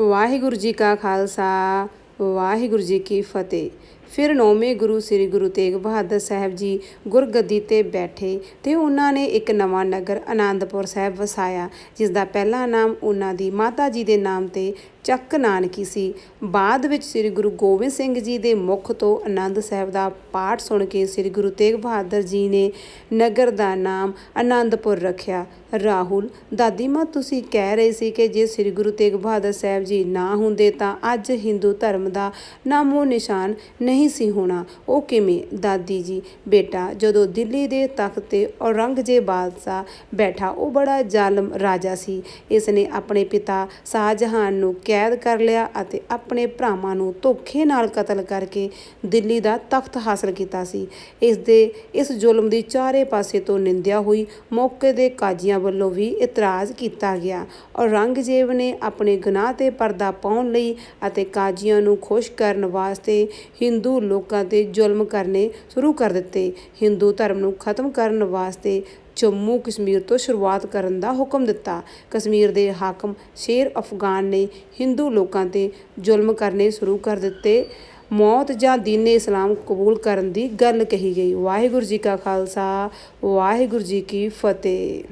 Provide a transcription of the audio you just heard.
ਵਾਹਿਗੁਰੂ ਜੀ ਕਾ ਖਾਲਸਾ, ਵਾਹਿਗੁਰੂ ਜੀ ਕੀ ਫਤਿਹ। ਫਿਰ ਨੌਵੇਂ ਗੁਰੂ ਸ੍ਰੀ ਗੁਰੂ ਤੇਗ ਬਹਾਦਰ ਸਾਹਿਬ ਜੀ ਗੁਰਗੱਦੀ ਤੇ ਬੈਠੇ ਤੇ ਉਹਨਾਂ ਨੇ ਇੱਕ ਨਵਾਂ ਨਗਰ ਆਨੰਦਪੁਰ ਸਾਹਿਬ ਵਸਾਇਆ ਜਿਸ ਦਾ ਪਹਿਲਾ ਨਾਮ ਉਹਨਾਂ ਦੀ ਮਾਤਾ ਜੀ ਦੇ ਨਾਮ ਤੇ ਚੱਕ ਨਾਨਕੀ ਸੀ। ਬਾਅਦ ਵਿੱਚ ਸ੍ਰੀ ਗੁਰੂ ਗੋਬਿੰਦ ਸਿੰਘ ਜੀ ਦੇ ਮੁਖ ਤੋਂ ਆਨੰਦ ਸਾਹਿਬ ਦਾ ਪਾਠ ਸੁਣ ਕੇ ਸ੍ਰੀ ਗੁਰੂ ਤੇਗ ਬਹਾਦਰ ਜੀ ਨੇ ਨਗਰ ਦਾ ਨਾਮ ਆਨੰਦਪੁਰ ਰੱਖਿਆ। ਰਾਹੁਲ, ਦਾਦੀ ਮਾਂ, ਤੁਸੀਂ ਕਹਿ ਰਹੇ ਸੀ ਕਿ ਜੇ ਸ੍ਰੀ ਗੁਰੂ ਤੇਗ ਬਹਾਦਰ ਸਾਹਿਬ ਜੀ ਨਾ ਹੁੰਦੇ ਤਾਂ ਅੱਜ ਹਿੰਦੂ ਧਰਮ ਦਾ ਨਾਮੋ ਨਿਸ਼ਾਨ ਨਹੀਂ ਸੀ ਹੋਣਾ। ਉਹ ਕਿਵੇਂ? ਦਾਦੀ ਜੀ, ਬੇਟਾ, ਜਦੋਂ ਦਿੱਲੀ ਦੇ ਤਖਤ ਤੇ ਔਰੰਗਜ਼ੇਬ ਬਾਦਸ਼ਾਹ ਬੈਠਾ, ਉਹ ਬੜਾ ਜ਼ਾਲਮ ਰਾਜਾ ਸੀ। ਇਸ ਨੇ ਆਪਣੇ ਪਿਤਾ ਸ਼ਾਹਜਹਾਨ ਨੂੰ ਕੈਦ ਕਰ ਲਿਆ ਅਤੇ ਆਪਣੇ ਭਰਾਵਾਂ ਨੂੰ ਧੋਖੇ ਨਾਲ ਕਤਲ ਕਰਕੇ ਦਿੱਲੀ ਦਾ ਤਖਤ ਹਾਸਲ ਕੀਤਾ ਸੀ। ਇਸ ਦੇ, ਇਸ ਜ਼ੁਲਮ ਦੀ ਚਾਰੇ ਪਾਸੇ ਤੋਂ ਨਿੰਦਿਆ ਹੋਈ ਮੌਕੇ ਦੇ ਕਾਜ਼ੀਆਂ ਵੱਲੋਂ ਵੀ ਇਤਰਾਜ਼ ਕੀਤਾ ਗਿਆ। ਔਰੰਗਜ਼ੇਬ ਨੇ ਆਪਣੇ ਗੁਨਾਹ ਤੇ ਪਰਦਾ ਪਾਉਣ ਲਈ ਅਤੇ ਕਾਜ਼ੀਆਂ ਨੂੰ ਖੁਸ਼ ਕਰਨ ਵਾਸਤੇ ਹਿੰਦੂ ਲੋਕਾਂ ਤੇ ਜ਼ੁਲਮ ਕਰਨੇ ਸ਼ੁਰੂ ਕਰ ਦਿੱਤੇ। ਹਿੰਦੂ ਧਰਮ ਨੂੰ ਖਤਮ ਕਰਨ ਵਾਸਤੇ ਜੰਮੂ ਕਸ਼ਮੀਰ ਤੋਂ ਸ਼ੁਰੂਆਤ ਕਰਨ ਦਾ ਹੁਕਮ ਦਿੱਤਾ। ਕਸ਼ਮੀਰ ਦੇ ਹਾਕਮ ਸ਼ੇਰ ਅਫਗਾਨ ਨੇ ਹਿੰਦੂ ਲੋਕਾਂ ਤੇ ਜ਼ੁਲਮ ਕਰਨੇ ਸ਼ੁਰੂ ਕਰ ਦਿੱਤੇ। ਮੌਤ ਜਾਂ ਦੀਨੇ ਇਸਲਾਮ ਕਬੂਲ ਕਰਨ ਦੀ ਗੱਲ ਕਹੀ ਗਈ। ਵਾਹਿਗੁਰੂ ਜੀ ਕਾ ਖਾਲਸਾ, ਵਾਹਿਗੁਰੂ ਜੀ ਕੀ ਫਤਿਹ।